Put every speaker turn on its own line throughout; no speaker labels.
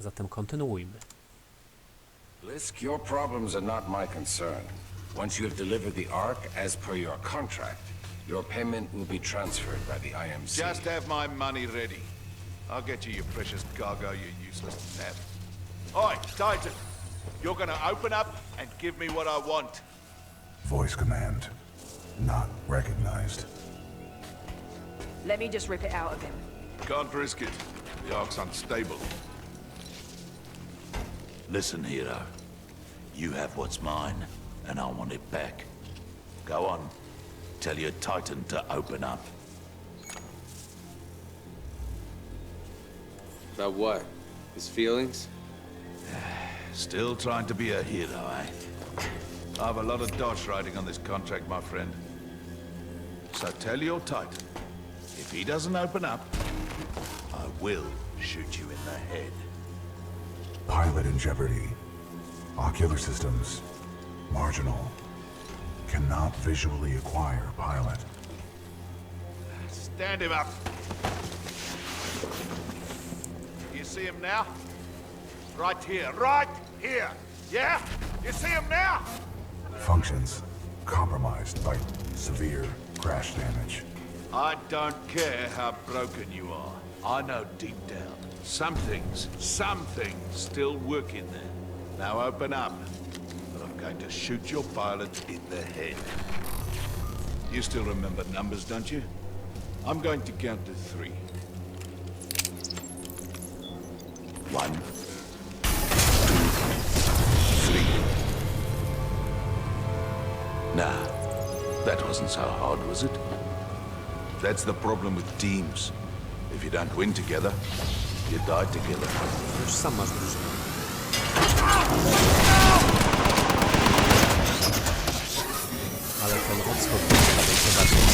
Zatem kontynuujmy.
Lisk, your problems are not my concern. Once you have delivered the Ark as per your contract, your payment will be transferred by the IMC.
Just have my money ready. I'll get you your precious cargo, you useless nap. Oi, Titan! You're gonna open up and give me what I want.
Voice command. Not recognized.
Let me just rip it out of him.
Can't risk it. The Ark's unstable.
Listen, hero. You have what's mine, and I want it back. Go on. Tell your Titan to open up.
About what? His feelings?
Still trying to be a hero, eh? I have a lot of dosh riding on this contract, my friend. So tell your Titan, if he doesn't open up, I will shoot you in the head.
Pilot in jeopardy. Ocular systems. Marginal. Cannot visually acquire pilot.
Stand him up. You see him now? Right here, right here. Yeah? You see him now?
Functions. Compromised by severe crash damage.
I don't care how broken you are. I know deep down, some things, some things still working there. Now open up, or I'm going to shoot your pilot in the head. You still remember numbers, don't you? I'm going to count to three.
One. Nah, that wasn't so hard, was it?
That's the problem with teams. If you don't win together, you die together.
Już sam masz drużynę. Ale ten odskok z prawej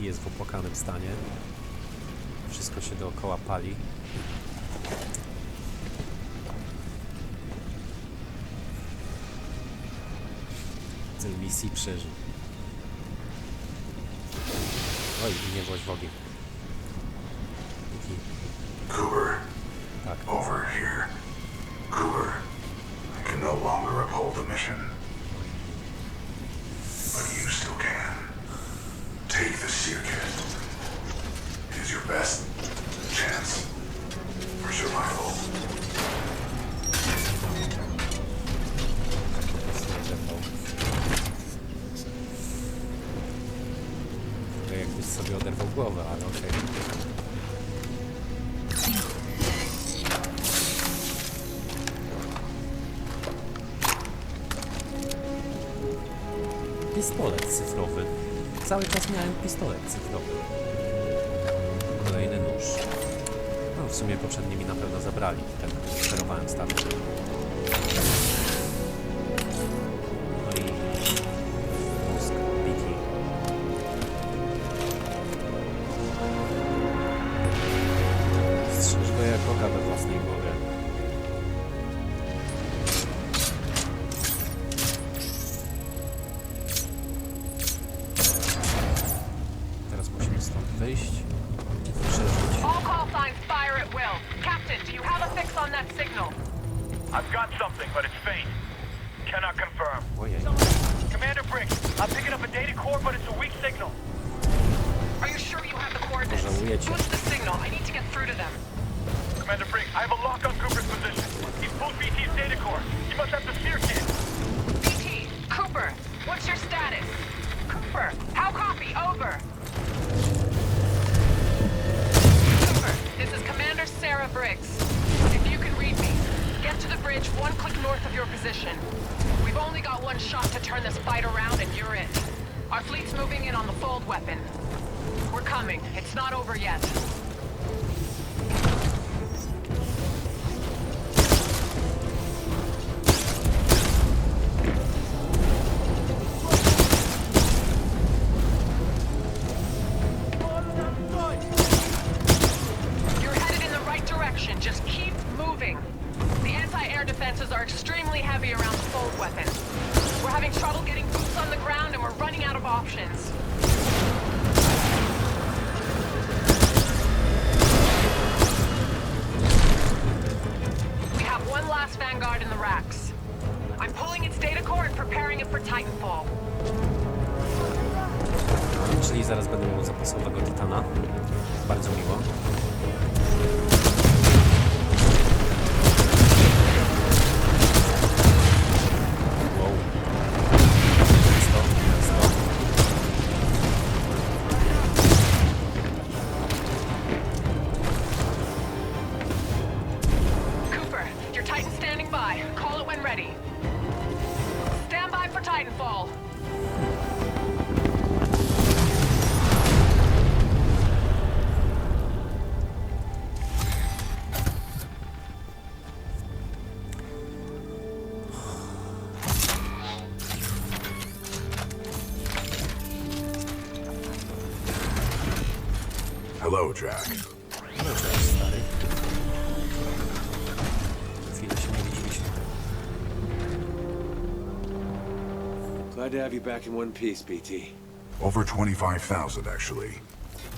Jest w opłakanym stanie. Wszystko się dookoła pali. Cel misji przeżył. Oj, nie włoź w ogień. Pistolet cyfrowy. Cały czas miałem pistolet cyfrowy. Kolejny nóż. No w sumie poprzedni mi na pewno zabrali, tak sterowałem statkiem.
The coordinates?
Pożałujecie.
What's the signal? I need to get through to them.
Commander Briggs, I have a lock on Cooper's position. He's pulled BT's data core. He must have the seer kit.
BT, Cooper, what's your status? Cooper, how copy? Over. Cooper, this is Commander Sarah Briggs. If you can read me, get to the bridge one click north of your position. We've only got one shot to turn this fight around and you're it. Our fleet's moving in on the fold weapon. We're coming. It's not over yet. You're Vanguard in the racks. I'm pulling its data core and preparing it for Titanfall.
Czyli zaraz będę miał zapasowego Titana. Bardzo miło.
Hello, Jack.
No cześć, stary. Chwilę się nie widzieliśmy.
Glad to have you back in one piece, BT.
Over 25,000, actually.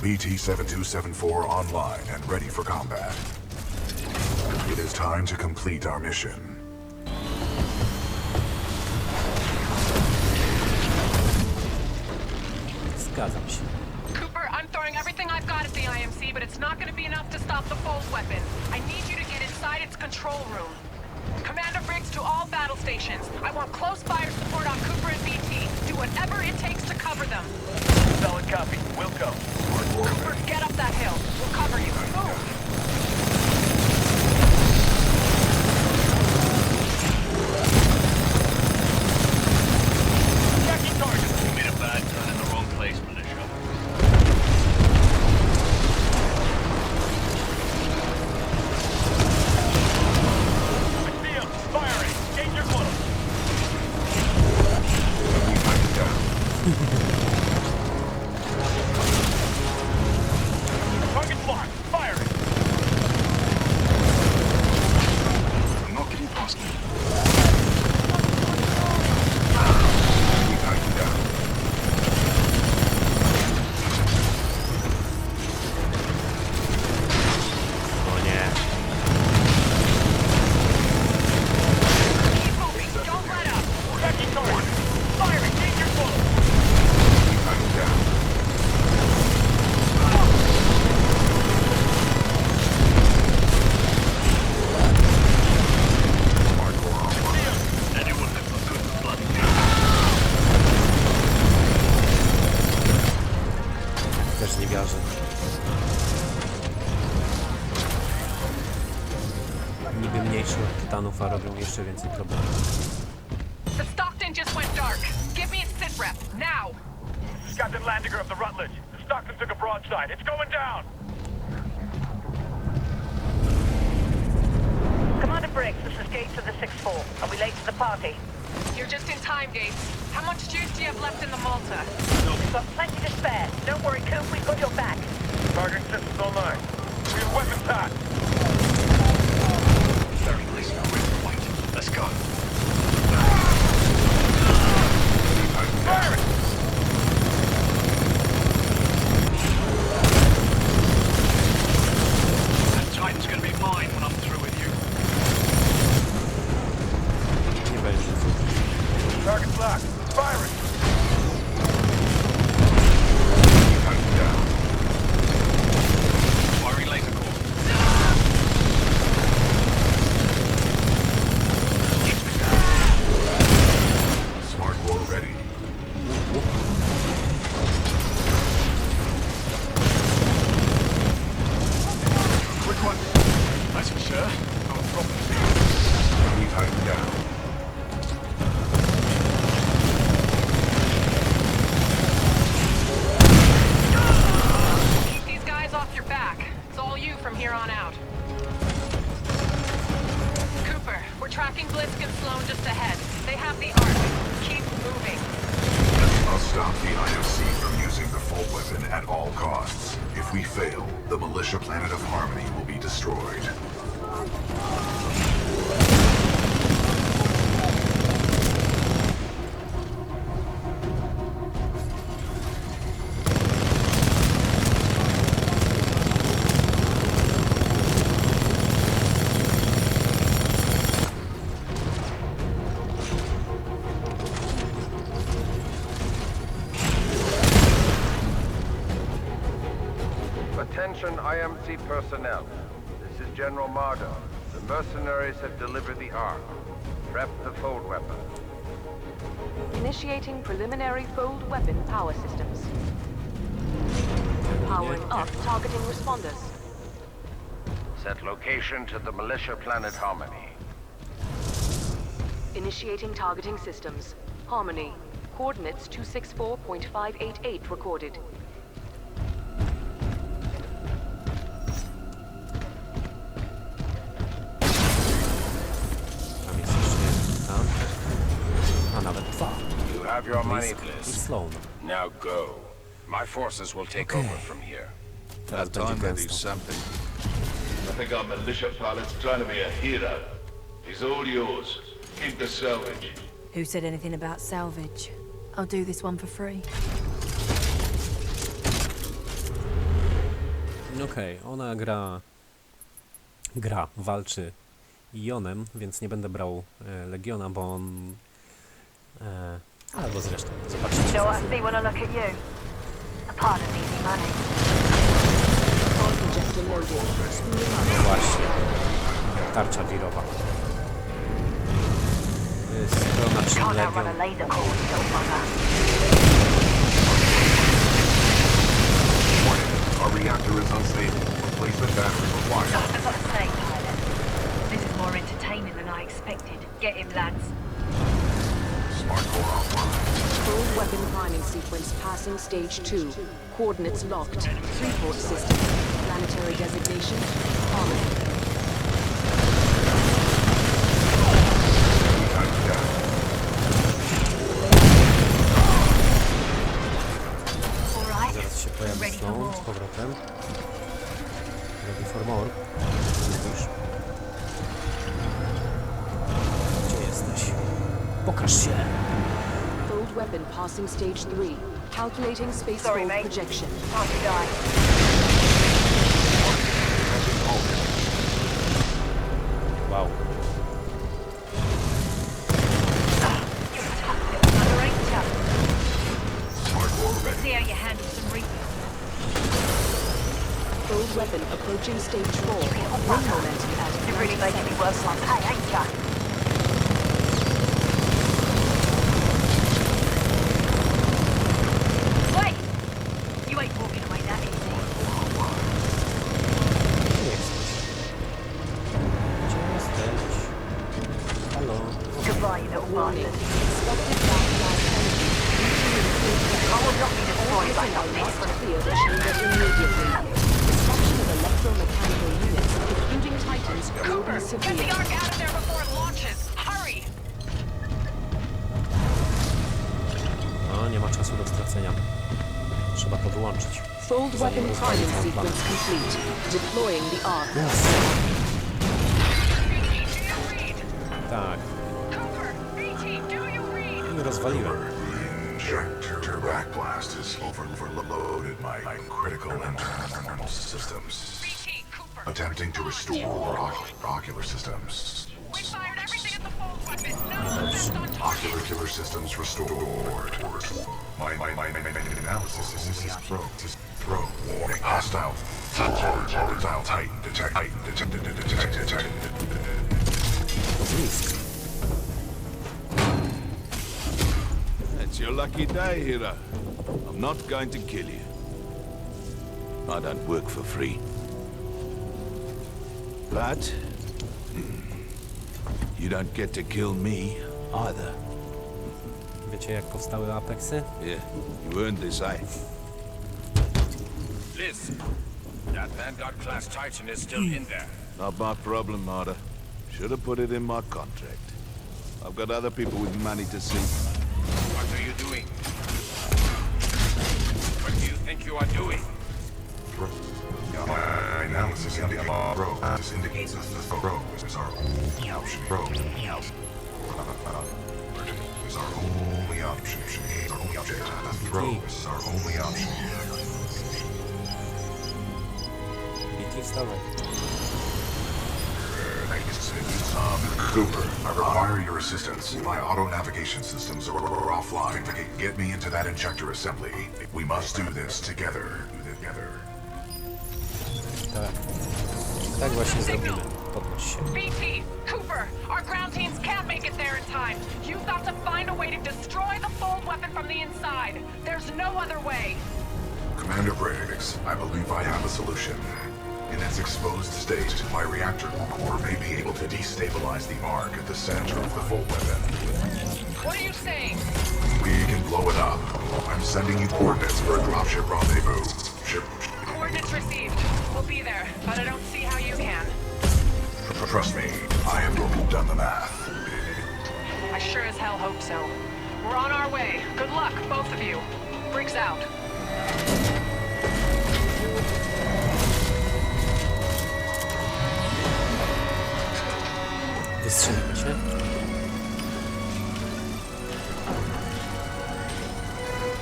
BT 7274 online and ready for combat. It is time to complete our mission.
Zgadzam się.
Cooper, I'm throwing everything I've got but it's not going to be enough to stop the Fold weapon. I need you to get inside its control room. Commander Briggs to all battle stations. I want close fire support on Cooper and BT. Do whatever it takes to cover them.
Jeszcze więcej problemów.
The Stockton just went dark. Give me its sit rep. Now.
Captain Landiger of the Rutledge. The Stockton took a broadside. It's going down.
Commander Briggs, this is Gates of the 6-4. Are we late to the party?
You're just in time, Gates. How much juice do you have left in the Malta?
Attention IMC personnel. This is General Marder. The mercenaries have delivered the Ark. Prep the fold weapon.
Initiating preliminary fold weapon power systems. Powering up targeting responders.
Set location to the militia planet Harmony.
Initiating targeting systems. Harmony. Coordinates 264.588 recorded.
Your money,
i. Sloan.
Now go. My forces will take over from here.
Teraz
About time they do
gęsto.
something.
I think our militia pilot's trying to be a hero. He's all yours. Keep the salvage.
Who said anything about salvage? I'll do this one for free.
Okej, ona gra... Gra, walczy Jonem, więc nie będę brał e, Legiona, bo on... E, albo zresztą, zobaczcie.
You
co
know what I see when I look at you? A part of easy money.
No właśnie. Tarcza wirowa. To jest strona czym
Can't outrun a laser core, you little bugger.
Our reactor is unstable. Replacement battery required.
I've got to say, pilot, this is more entertaining than I expected. Get him, lads.
Smart core offline.
Full weapon priming sequence passing stage 2. Coordinates locked. Three-port system. Planetary designation. Harmony.
Time down.
All right.
Zaraz się pojawi
Ready for
Sloan
more.
z powrotem. Ready for more. Gdzie jesteś? Pokaż się!
Weapon passing stage 3. Calculating space
Sorry,
projection.
Time to die. Goodbye, you little
Warning.
bastard.
Expected backblast energy.
I will not be destroyed by
Orbital
nothing.
must clear the chamber immediately. Destruction of electromechanical units, including Titans, will be
Get the
severe.
Ark out of there before it launches. Hurry!
No, nie ma czasu do stracenia. Trzeba to wyłączyć.
Fold weapon priming sequence complete. Deploying the Ark.
Tak. Rozwaliłem.
Injector backblast is over overloaded my, my critical internal systems. Attempting to restore oc- ocular systems.
We fired everything at the fold weapon. No limits on.
Ocular killer systems restored. My my my, my, my analysis is is, is pro is pro warning hostile hostile Titan detect Titan detected detect detected.
It's your lucky day, hero. I'm not going to kill you. I don't work for free. But... hmm, You don't get to kill me, either.
Wiecie jak powstały Apexy?
Yeah, you earned this, eh?
Liz, that Vanguard class Titan is still in there.
Not my problem, Marta. Should have put it in my contract. I've got other people with money to see.
You doing? What do you think you are doing?
Pro- analysis indicates bro. This indicates that the bro is our only option. Bro is our only option. Is our only object. The bro is our only option.
BT wstawaj.
Um, Cooper, I require your assistance. My auto navigation systems are, are offline. Get me into that injector assembly. We must do this together. Do this together.
Tak. Tak właśnie zrobimy. Podnoś się.
BT, Cooper, our ground teams can't make it there in time. You've got to find a way to destroy the fold weapon from the inside. There's no other way.
Commander Briggs, I believe I have a solution. In its exposed state, my reactor core may be able to destabilize the arc at the center of the full weapon.
What are you saying?
We can blow it up. I'm sending you coordinates for a dropship rendezvous. Ship.
Coordinates received. We'll be there, but I don't see how you can.
Trust me, I have done the math.
I sure as hell hope so. We're on our way. Good luck, both of you. Briggs out.
Wystrzelimy się.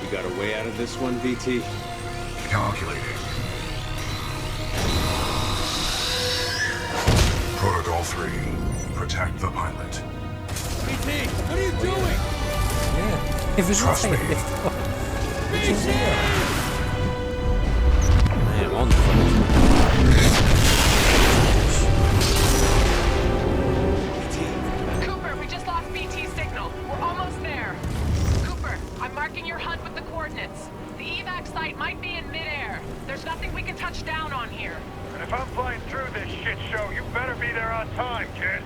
You got a way out of this one, VT?
Calculating. Protocol 3. Protect the pilot.
BT, what are you doing?
Nie, nie
Trust
wyrzucaj
me.
mnie w to. Nie żyje. Nie, on wchodzi.
Coordinates. The evac site might be in midair. There's nothing we can touch down on here.
And if I'm flying through this shit show, you better be there on time, kid.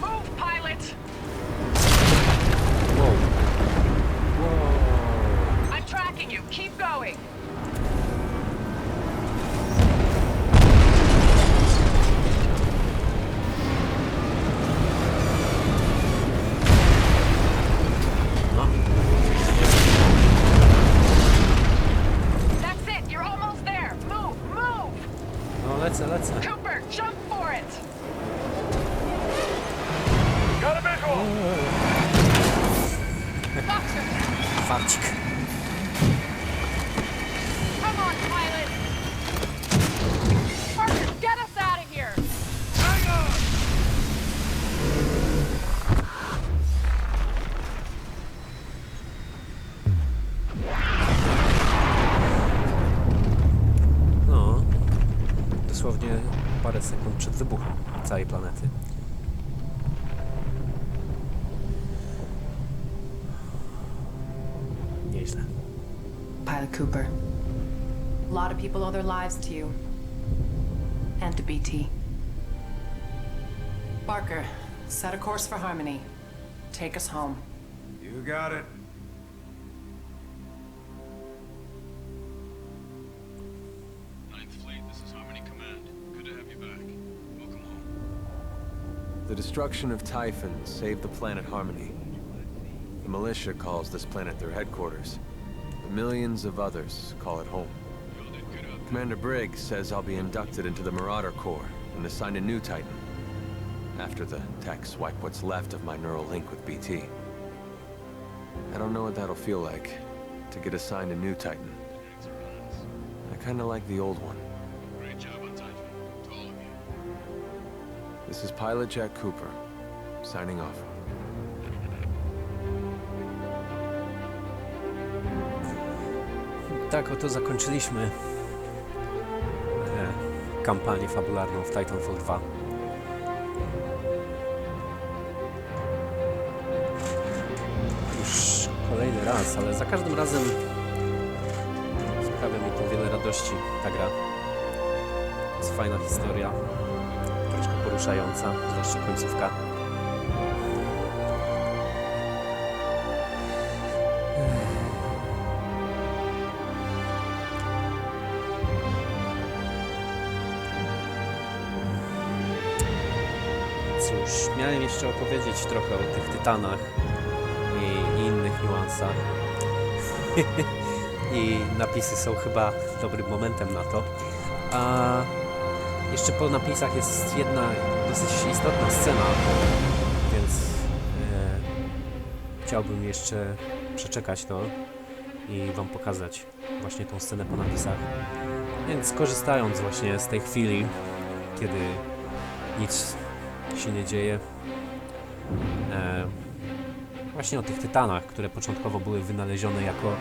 Move, pilot!
Wow. Wow.
I'm tracking you. Keep going. Pilot
Cooper. A lot of people owe their lives to you. And to BT. Barker, set a course for Harmony. Take us home.
You got it.
Ninth Fleet, this is Harmony Command. Good to have you back. Welcome home.
The destruction of Typhon saved the planet Harmony. The militia calls this planet their headquarters. Millions of others call it home. Commander Briggs says I'll be inducted into the Marauder Corps and assigned a new Titan. After the techs wipe what's left of my neural link with BT. I don't know what that'll feel like, to get assigned a new Titan. I kinda like the old one.
Great job on Typhon. To all of you.
This is Pilot Jack Cooper, signing off.
Tak oto zakończyliśmy e, kampanię fabularną w Titanfall 2. Już kolejny raz, ale za każdym razem sprawia mi to wiele radości ta gra. Jest fajna historia, troszkę poruszająca, zwłaszcza końcówka. Miałem jeszcze opowiedzieć trochę o tych tytanach i, i innych niuansach. I napisy są chyba dobrym momentem na to. A Jeszcze po napisach jest jedna dosyć istotna scena, więc e, chciałbym jeszcze przeczekać to i Wam pokazać właśnie tą scenę po napisach. Więc korzystając właśnie z tej chwili, kiedy nic się nie dzieje, e, właśnie o tych tytanach, które początkowo były wynalezione jako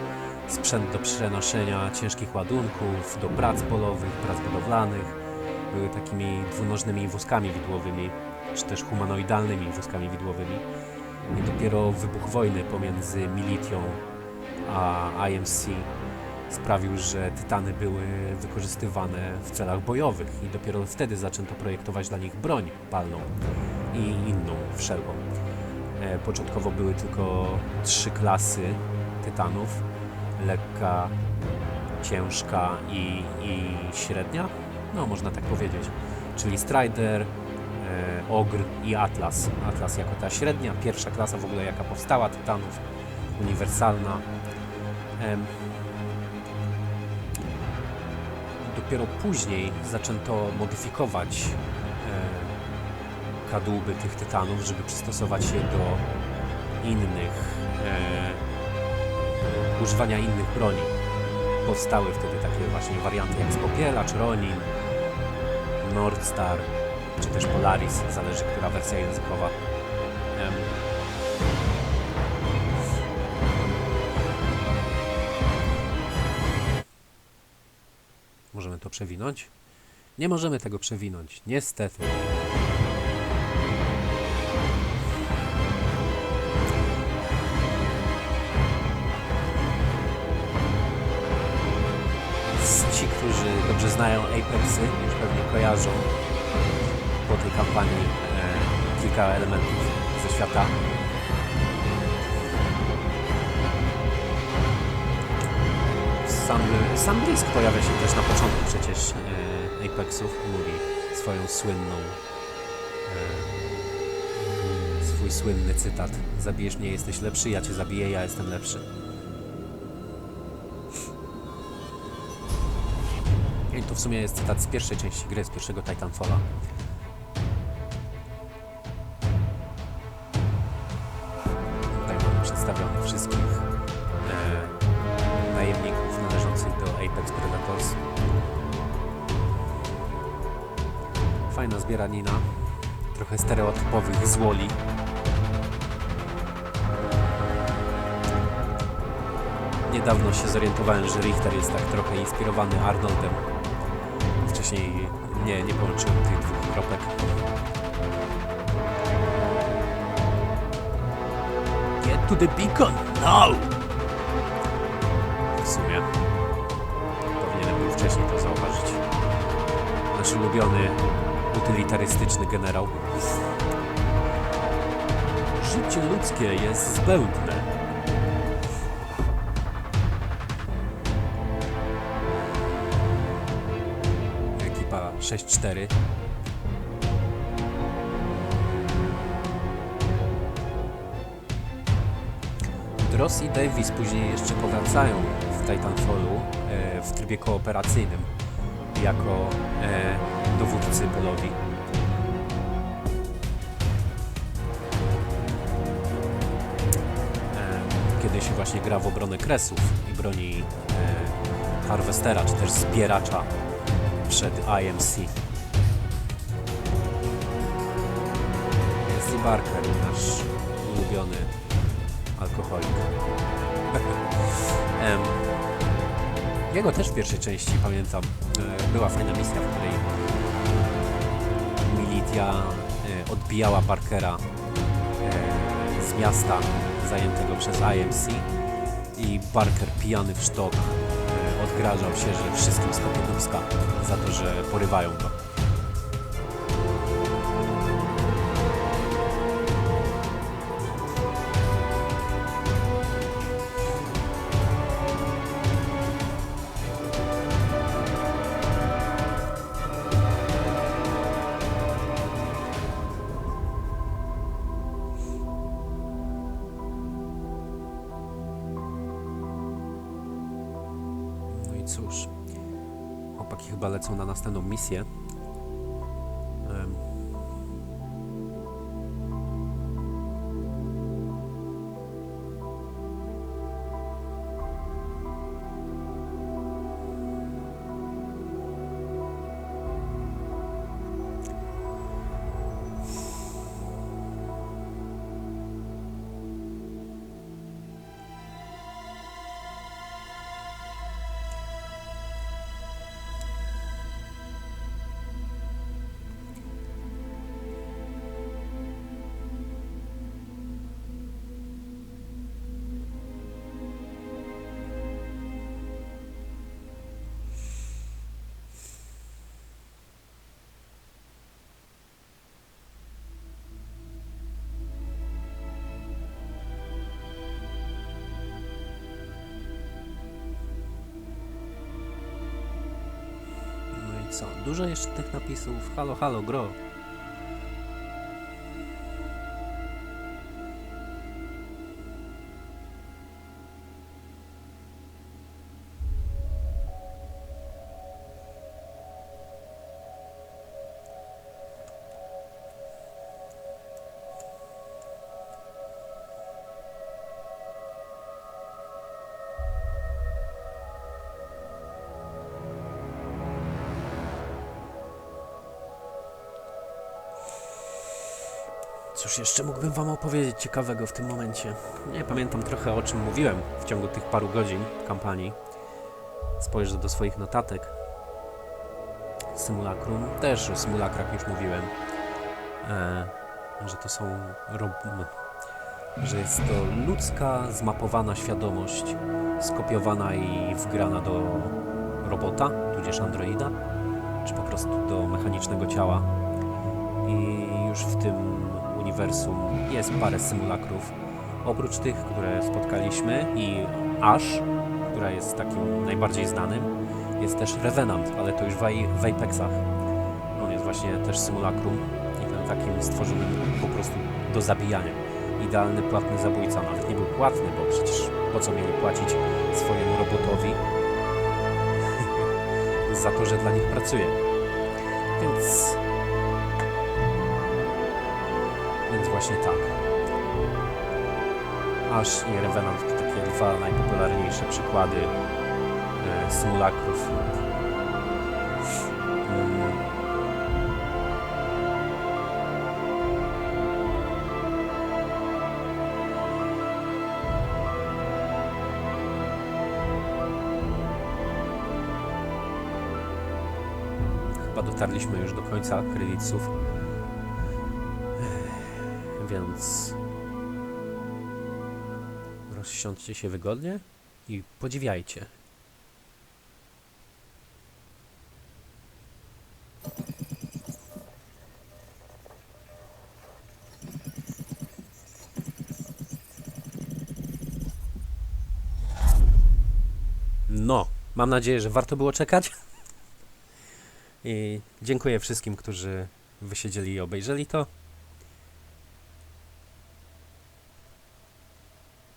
sprzęt do przenoszenia ciężkich ładunków, do prac polowych, prac budowlanych, były takimi dwunożnymi wózkami widłowymi, czy też humanoidalnymi wózkami widłowymi. I dopiero wybuch wojny pomiędzy Militią a IMC sprawił, że tytany były wykorzystywane w celach bojowych i dopiero wtedy zaczęto projektować dla nich broń palną i inną wszelką. E, Początkowo były tylko trzy klasy tytanów. Lekka, ciężka i, i średnia. No, można tak powiedzieć. Czyli Strider, e, Ogr i Atlas. Atlas jako ta średnia, pierwsza klasa w ogóle jaka powstała tytanów, uniwersalna. Dopiero później zaczęto modyfikować e, kadłuby tych tytanów, żeby przystosować je do innych, e, używania innych broni. Powstały wtedy takie właśnie warianty jak Spopielacz, Ronin, Nordstar, czy też Polaris, zależy która wersja językowa. Przewinąć? Nie możemy tego przewinąć, niestety. Ci, którzy dobrze znają Apexy, już pewnie kojarzą po tej kampanii e, kilka elementów ze świata. Sam, sam Blisk pojawia się też na początku przecież e, Apexów mówi swoją słynną e, swój słynny cytat Zabijesz mnie, jesteś lepszy, ja cię zabiję, ja jestem lepszy. I to w sumie jest cytat z pierwszej części gry, z pierwszego Titanfalla. Stereotypowych złoli. Niedawno się zorientowałem, że Richter jest tak trochę inspirowany Arnoldem. Wcześniej nie, nie połączyłem tych dwóch kropek. Get to the beacon now! W sumie powinienem był wcześniej to zauważyć. Nasz ulubiony utylitarystyczny generał. Życie ludzkie jest zbędne. Ekipa 6-4. Dross i Davis później jeszcze powracają w Titanfallu e, w trybie kooperacyjnym jako e, dowódcy polowi. Właśnie gra w obronę kresów i broni e, Harvestera, czy też zbieracza przed IMC. I Barker, nasz ulubiony alkoholik. Em, jego też w pierwszej części pamiętam. e, Była fajna misja, w której Militia e, odbijała Barkera e, z miasta zajętego przez IMC i Barker pijany w sztok e, odgrażał się, że wszystkim skopie dubska za to, że porywają go. миссия. Co, dużo jeszcze tych napisów? Halo, halo, gro. Cóż jeszcze mógłbym wam opowiedzieć ciekawego w tym momencie? Nie pamiętam trochę o czym mówiłem w ciągu tych paru godzin kampanii. Spojrzę do swoich notatek. Symulacrum, też o symulakrach już mówiłem. E, że to są rob- że jest to ludzka, zmapowana świadomość, skopiowana i wgrana do robota, tudzież androida, czy po prostu do mechanicznego ciała. I już w tym uniwersum jest parę symulakrów. Oprócz tych, które spotkaliśmy i Ash, która jest takim najbardziej znanym, jest też Revenant, ale to już w, w Apexach. On jest właśnie też symulakrum i ten takim stworzonym po prostu do zabijania. Idealny płatny zabójca, nawet nie był płatny, bo przecież po co mieli płacić swojemu robotowi za to, że dla nich pracuje. Więc właśnie tak. Aż i Revenant to takie dwa najpopularniejsze przykłady e, symulakrów. Chyba dotarliśmy już do końca kredytów. Więc rozsiądźcie się wygodnie i podziwiajcie. No, mam nadzieję, że warto było czekać. I dziękuję wszystkim, którzy wysiedzieli i obejrzeli to.